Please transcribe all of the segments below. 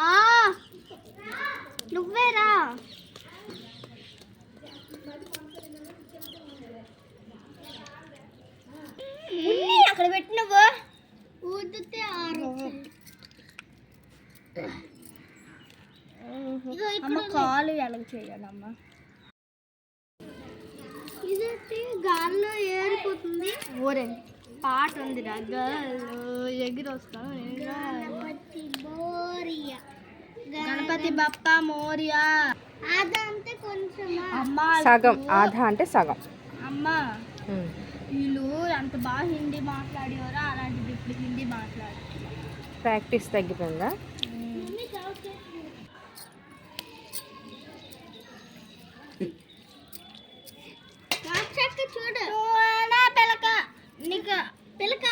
ఆ, నువ్వేరా? అక్కడ పెట్టి నువ్వు. ఊదితే అమ్మ కాలు ఎలాగ చేయాలమ్మా. ఇదైతే గాల్లో ఏరిపోతుంది. ఓరే పాట ఉందిరా గాల్లో ఎగిరి వస్తాం గణపతి మోరియా గణపతి బప్ప మోరియా. కొంచెం అమ్మ సగం. ఆధా అంటే సగం. అమ్మ వీళ్ళు అంత బాగా హిందీ మాట్లాడేవారా అలాంటిది ఇప్పుడు హిందీ మాట్లాడు. ప్రాక్టీస్ తగ్గిపోయిందా చూడు పిలక నీకు పిలక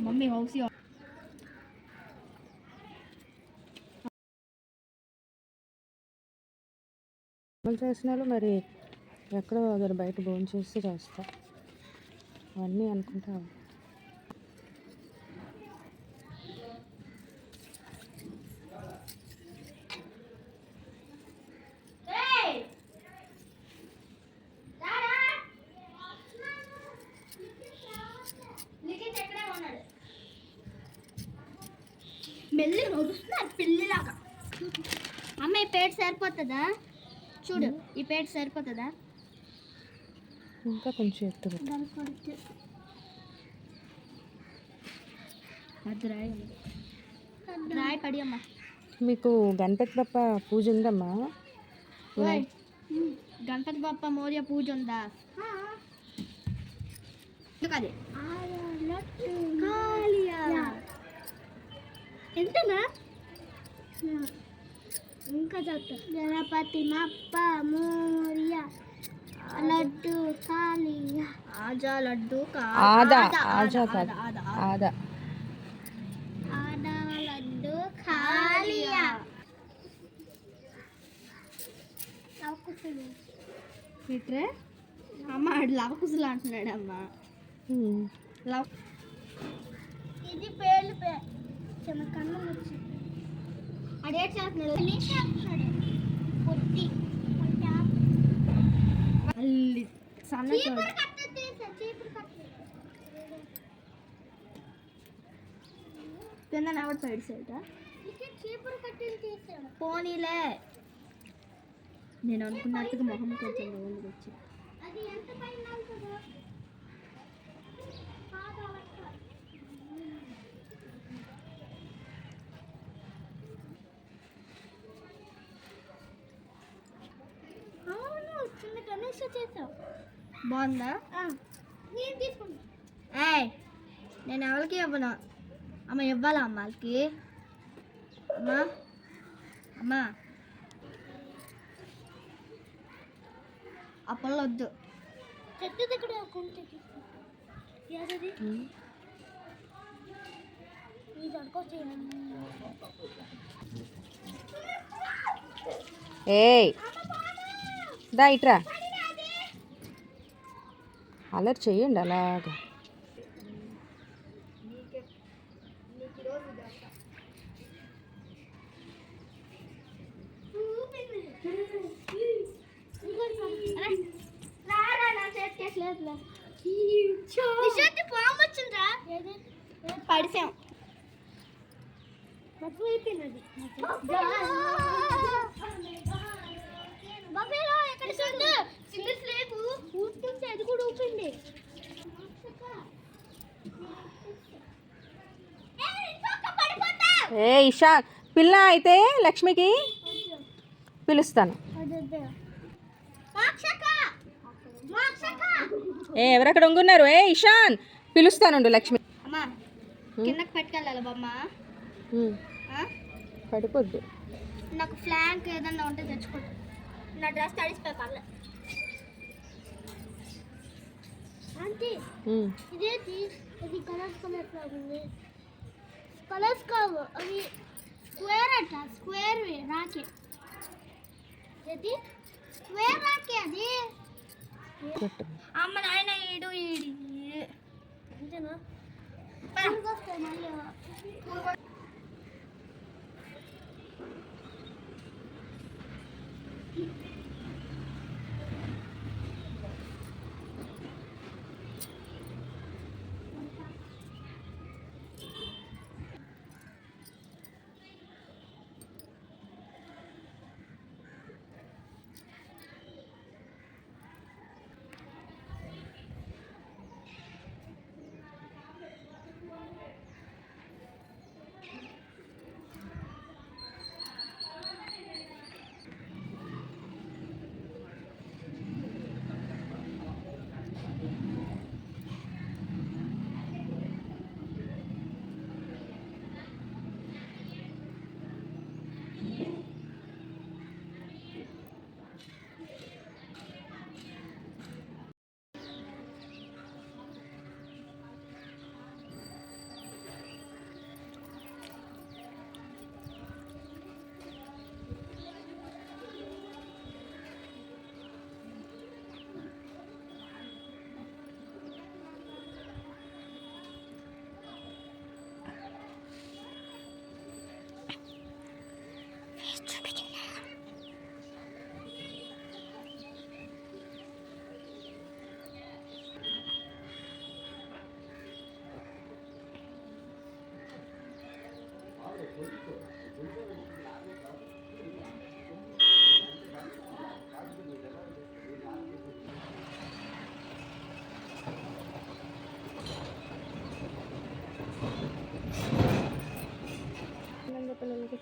మమ్మీ హౌస్ మరి ఎక్కడో దగ్గర బయట భోజనం చేస్తే చేస్తా అవన్నీ అనుకుంటా మెల్లి నడుస్తున్నారు పిల్లిలాగా అమ్మ ఈ పేట సరిపోతుందా? చూడు ఈ పేట సరిపోతుందా? ఇంకా కొంచెం ఎత్తు. అది రాయి. రాయి పడి అమ్మ. మీకు గణపతి బప్ప పూజ ఉందమ్మా? గణపతి బప్ప మౌర్య పూజ ఉందా? ఎందుకు అది ఎంతనా? ఇంకా చెప్తా గణపతి మప్ప మౌర్య లడ్డు కాళియ ఆజా లడ్డు ఆదా ఆజా కాదు ఆదా ఆదా లడ్డు కాళియ ఇట్రే అమ్మ ఆడు లవకుసులు అంటున్నాడు అమ్మ ఉమ్. లవ్ ఇది పేర్లు పే చిన్న కన్ను వచ్చి. అడేట్ చేస్తున్నాడు. పొట్టి అల్లి సన్న కింద ఎవడు సైడ్ సైడ్? పోనీలే. నేను అనుకున్నట్టుగా మొహం కొంచెం రోజులు వచ్చి అది ఎంత పైన చేసావు? బాగుందా? నేను తీసుకుంటా. ఏయ్ నేను ఎవరికి ఇవ్వను? అమ్మ ఇవ్వాలా అమ్మా అమ్మా ఆ పొల్ల వద్దు. చెట్టు దగ్గర ఏయ్ దా ఇట్రా. అలర్ట్ చెయ్యండి అలాగా. పడిసాం. సింగిల్స్ లేవు ఊపుతుంటే అది ఊపింది ఏ ఇషా పిల్ల అయితే లక్ష్మికి పిలుస్తాను. ఏ ఎవరక్కడ ఉంగున్నారు? ఏ ఇషాన్ పిలుస్తానుండు లక్ష్మి. కిందకి పట్టుకెళ్ళాలి బొమ్మ? పడిపోద్దు. నాకు ఫ్లాంక్ ఏదన్నా ఉంటే తెచ్చుకుంటా నా డ్రెస్ తడిసిపోయి పర్లేదు. ఇదేంటి ఇది కలర్స్ కలర్స్ ఉంది కలర్స్ కావు అవి స్క్వేర్ అట్ట స్క్వేర్ రాకే ఇది స్క్వేర్ రాకే అది అమ్మ నాయన ఈడు ఈడి అంతేనా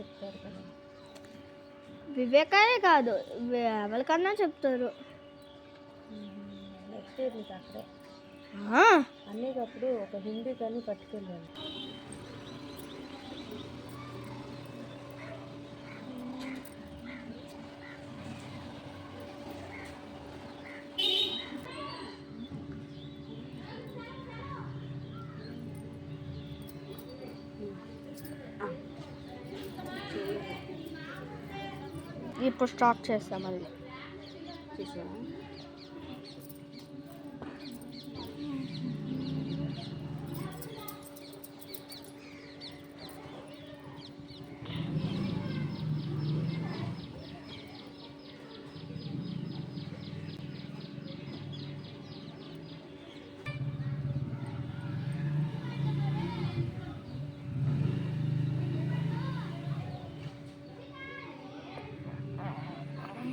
చెప్తారు కదా. వివేకానే కాదు ఎవరికన్నా చెప్తారు. అక్కడే అన్నికప్పుడు ఒక హిందీ కానీ పట్టుకెళ్ళాను ఇప్పుడు స్టార్ట్ చేస్తాం మళ్ళీ.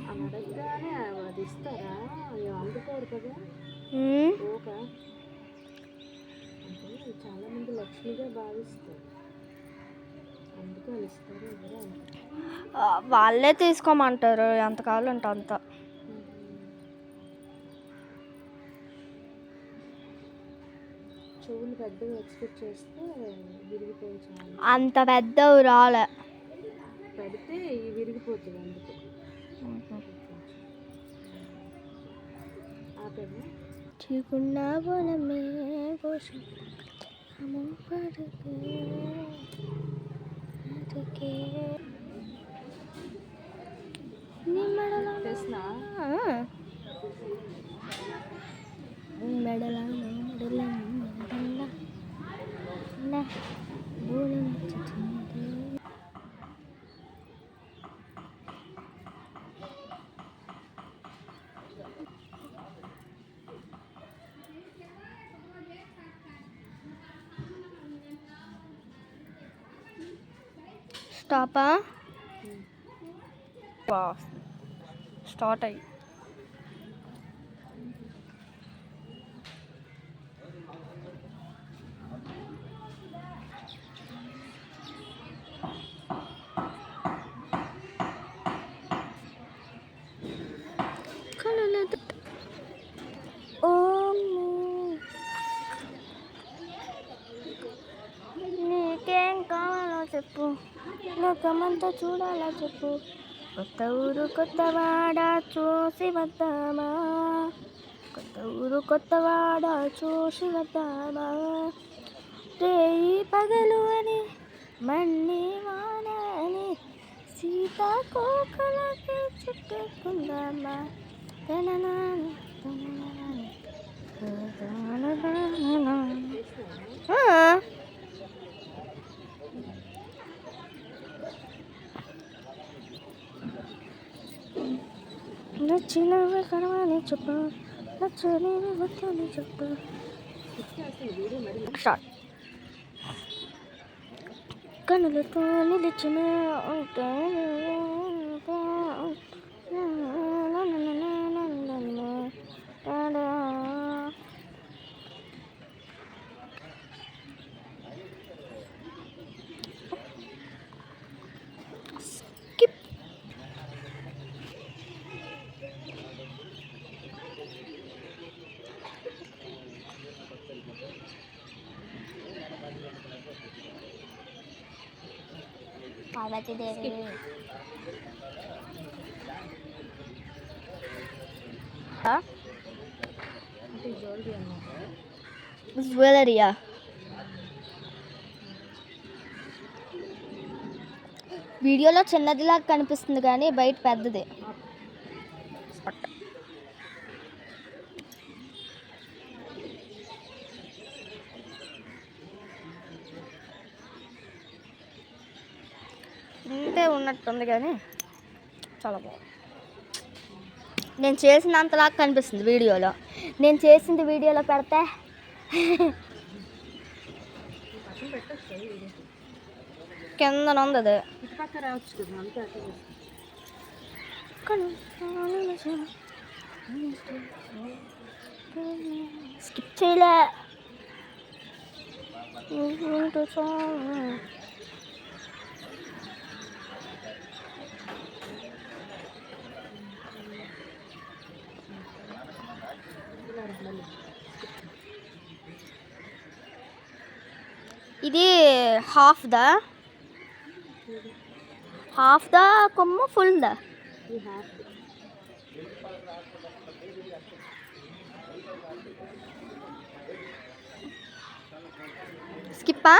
అని అడగగానే అది ఇస్తారా? అందుకోరు కదా. ఉమ్, ఓక. అంటే చాలా మంది లక్ష్మిగా భావిస్తారు. వాళ్ళు ఇస్తారు తీసుకోమంటారు. ఎంత కావాలంటే అంత. చెవులు పెద్దగా ఎక్స్పెక్ట్ చేస్తే విరిగిపోయి అంత పెద్దవి రాలే. పెడితే విరిగిపోతుంది అందుకు. ঠিকুনা বলে মেয়ে বসে আমার পাড়কে নিমাড়ালাম না। হ্যাঁ। స్టాపా? స్టార్ట్ అయ్యి. చెప్పు. లోకమంతా చూడాలా చెప్పు. కొత్త ఊరు కొత్తవాడ చూసి వద్దామా? కొత్త ఊరు కొత్తవాడ చూసి వద్దామా? రేయి పగలు అని మళ్ళీ వాన అని సీతాకోకలకి చుట్టుకుందామా? తననాని, తననాని, నచ్చినవి కడవని చెప్పు నచ్చనివి వద్దని చెప్పు స్టార్ట్ కనులతో నిలిచిన ఉంటే పార్వతీదేవి. జ్యువెలరీయా? వీడియోలో చిన్నదిలాగా కనిపిస్తుంది కానీ బయట పెద్దది. ఉన్నట్టుంది కానీ చాలా బాగుంది. నేను చేసినంతలా కనిపిస్తుంది వీడియోలో. నేను చేసింది వీడియోలో పెడితే కింద ఉంది అది. స్కిప్ చేయలే. ఇది హాఫ్ ద? హాఫ్ ద కొమ్మ ఫుల్ ద? స్కిప్పా